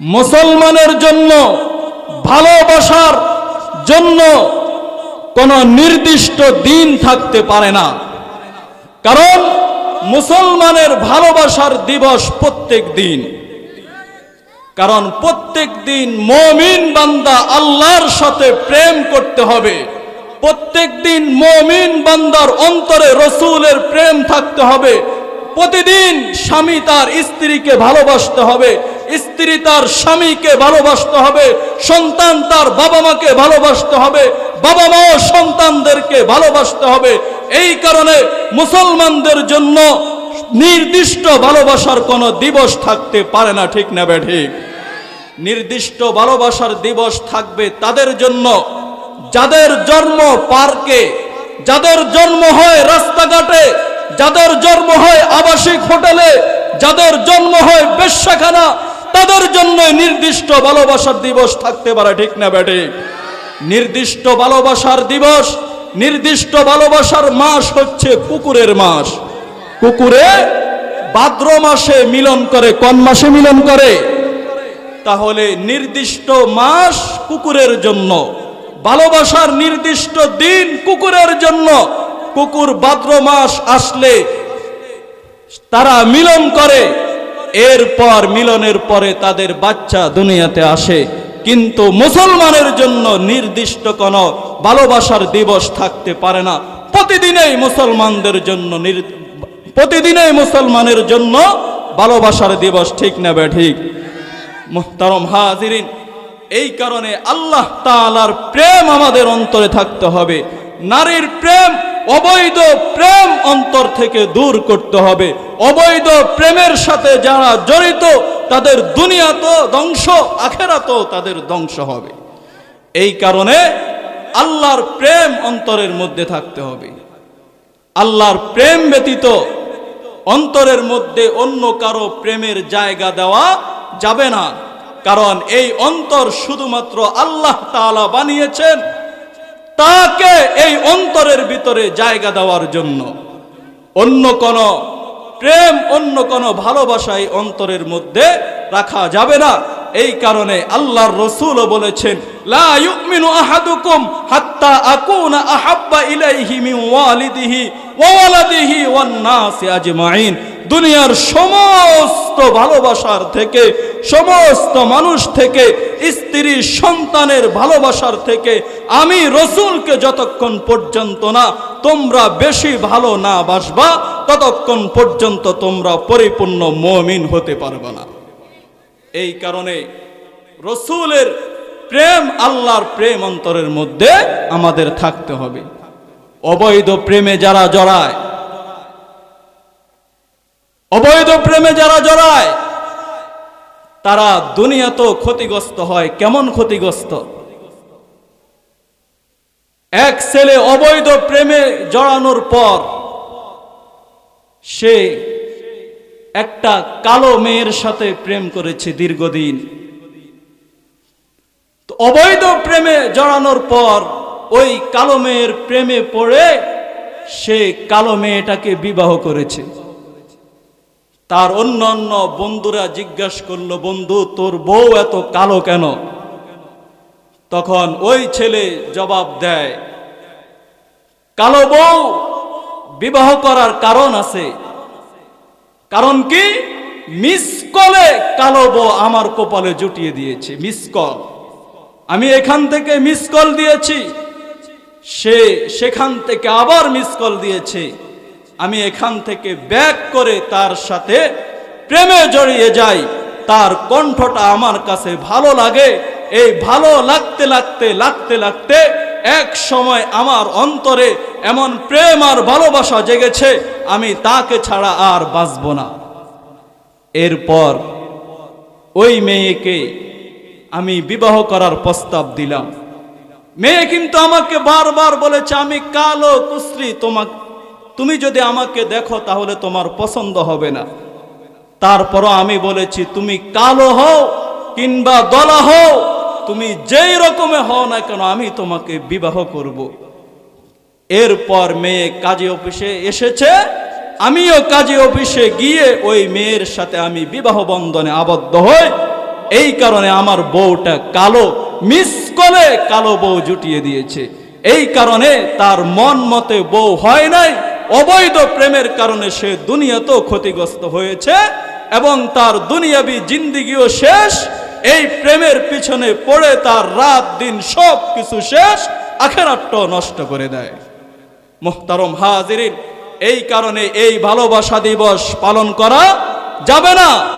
মুসলমানের জন্য, ভালোবাসার জন্য কোনো নির্দিষ্ট দিন থাকতে পারে না। কারণ মুসলমানের ভালোবাসার দিবস প্রত্যেক দিন। কারণ প্রত্যেক দিন মমিন বান্দা আল্লাহর সাথে প্রেম করতে হবে। প্রত্যেক দিন মমিন বান্দার অন্তরে রসুলের প্রেম থাকতে হবে। প্রতিদিন স্বামী তার স্ত্রীকে ভালোবাসতে হবে। স্ত্রী তার স্বামীকে ভালোবাসতে হবে, সন্তান তার বাবা মাকে ভালোবাসতে হবে বাবা মাও সন্তানদেরকে ভালোবাসতে হবে। এই কারণে মুসলমানদের জন্য নির্দিষ্ট ভালোবাসার কোনো দিবস থাকতে পারে না, ঠিক না ঠিক? নির্দিষ্ট ভালোবাসার দিবস থাকবে তাদের জন্য। যাদের জন্ম পার্কে, যাদের জন্ম হয় রাস্তাঘাটে, যাদের জন্ম হয় আবাসিক হোটেলে, যাদের জন্ম হয় বেশ্যাখানা তাদের জন্য নির্দিষ্ট ভালোবাসার দিবস থাকতে পারে, ঠিক না ব্যাটে? নির্দিষ্ট ভালোবাসার দিবস, নির্দিষ্ট ভালোবাসার মাস হচ্ছে কুকুরের মাস। কুকুরে ভাদ্র মাসে মিলন করে, কোন মাসে মিলন করে? তাহলে নির্দিষ্ট মাস কুকুরের জন্য, ভালোবাসার নির্দিষ্ট দিন কুকুরের জন্য। কুকুর ভাদ্র মাস আসলে তারা মিলন করে এরপর মিলনের পরে তাদের বাচ্চা দুনিয়াতে আসে। কিন্তু মুসলমানের জন্য নির্দিষ্ট কোনো ভালোবাসার দিবস থাকতে পারে না। প্রতিদিনেই মুসলমানদের জন্য প্রতিদিনেই মুসলমানের জন্য ভালোবাসার দিবস, ঠিক নেবে ঠিক? মুহতারম হাজিরিন, এই কারণে আল্লাহ তাআলার প্রেম আমাদের অন্তরে থাকতে হবে। নারীর প্রেম অবৈধ প্রেম অন্তর থেকে দূর করতে হবে। অবৈধ প্রেমের সাথে যারা জড়িত, তাদের দুনিয়া তো ধ্বংস আখেরা তো তাদের ধ্বংস হবে। এই কারণে আল্লাহর প্রেম অন্তরের মধ্যে থাকতে হবে। আল্লাহর প্রেম ব্যতীত অন্তরের মধ্যে অন্য কারও প্রেমের জায়গা দেওয়া যাবে না। কারণ এই অন্তর শুধুমাত্র আল্লাহ তাআলা বানিয়েছেন তাকে এই অন্তরের ভিতরে জায়গা দেওয়ার জন্য। অন্য কোন প্রেম, অন্য কোন এই অন্তরের মধ্যে রাখা যাবে না। এই কারণে আল্লাহর রসুলও বলেছেন, লা ইউমিনু আহাদুকুম হাত্তা আকুনা আহাব্বা ইলাইহি মিন ওয়ালিদিহি ওয়া ওয়ালাদিহি ওয়ান নাসি আজমাইন। দুনিয়ার সমস্ত ভালোবাসার থেকে, সমস্ত মানুষ থেকে, স্ত্রী সন্তানের ভালোবাসার থেকে, আমি রসুলকে যতক্ষণ পর্যন্ত না তোমরা বেশি ভালো না বাসবা, ততক্ষণ পর্যন্ত তোমরা পরিপূর্ণ মমিন হতে পারবে না। এই কারণে রসুলের প্রেম আল্লাহর প্রেম অন্তরের মধ্যে আমাদের থাকতে হবে। অবৈধ প্রেমে যারা জড়ায়, অবৈধ প্রেমে যারা জড়ায়, তারা দুনিয়া তো ক্ষতিগ্রস্ত হয়। কেমন ক্ষতিগ্রস্ত? এক ছেলে অবৈধ প্রেমে জড়ানোর পর সে একটা কালো মেয়ের সাথে প্রেম করেছে দীর্ঘদিন। অবৈধ প্রেমে জড়ানোর পর ওই কালো মেয়ের প্রেমে পড়ে সে কালো মেয়েটাকে বিবাহ করেছে। তার অন্য অন্য বন্ধুরা জিজ্ঞাসা করল, বন্ধু, তোর বউ এত কালো কেন? তখন ওই ছেলে জবাব দেয়, কালো বউ বিবাহ করার কারণ আছে। কারণ কি? মিস কলে কালো বউ আমার কপালে জুটিয়ে দিয়েছে মিস কল আমি এখান থেকে মিস কল দিয়েছি, সে সেখান থেকে আবার মিস কল দিয়েছে। আমি এখান থেকে ব্যাক করে তার সাথে প্রেমে জড়িয়ে যাই, তার কণ্ঠটা আমার কাছে ভালো লাগে। এই ভালো লাগতে লাগতে লাগতে লাগতে এক সময় আমার অন্তরে এমন প্রেম আর ভালোবাসা জেগেছে আমি তাকে ছাড়া আর বাঁচব না। এরপর ওই মেয়েকে আমি বিবাহ করার প্রস্তাব দিলাম। মেয়ে কিন্তু আমাকে বারবার বলেছে, আমি কালো কুশ্রী তোমাকে তুমি যদি আমাকে দেখো তাহলে তোমার পছন্দ হবে না। তারপরও আমি বলেছি, তুমি কালো হও কিংবা দলা হও, তুমি যেই রকমে হও না কেন আমি তোমাকে বিবাহ করব। এরপর মেয়ে কাজী অফিসে এসেছে। আমিও কাজী অফিসে গিয়ে ওই মেয়ের সাথে আমি বিবাহ বন্ধনে আবদ্ধ হই। এই কারণে আমার বউটা কালো, মিস করে কালো বউ জুটিয়ে দিয়েছে। এই কারণে তার মন মতে বউ হয় নাই। অবৈধ প্রেমের কারণে সে দুনিয়াতেও ক্ষতিগ্রস্ত হয়েছে এবং তার দুনিয়াবি জিন্দিগিও শেষ। এই প্রেমের পিছনে পড়ে তার রাত দিন সব কিছু শেষ। আখেরাটটাও নষ্ট করে দেয়। মোহতারম হাজিরিন এই কারণে এই ভালোবাসা দিবস পালন করা যাবে না।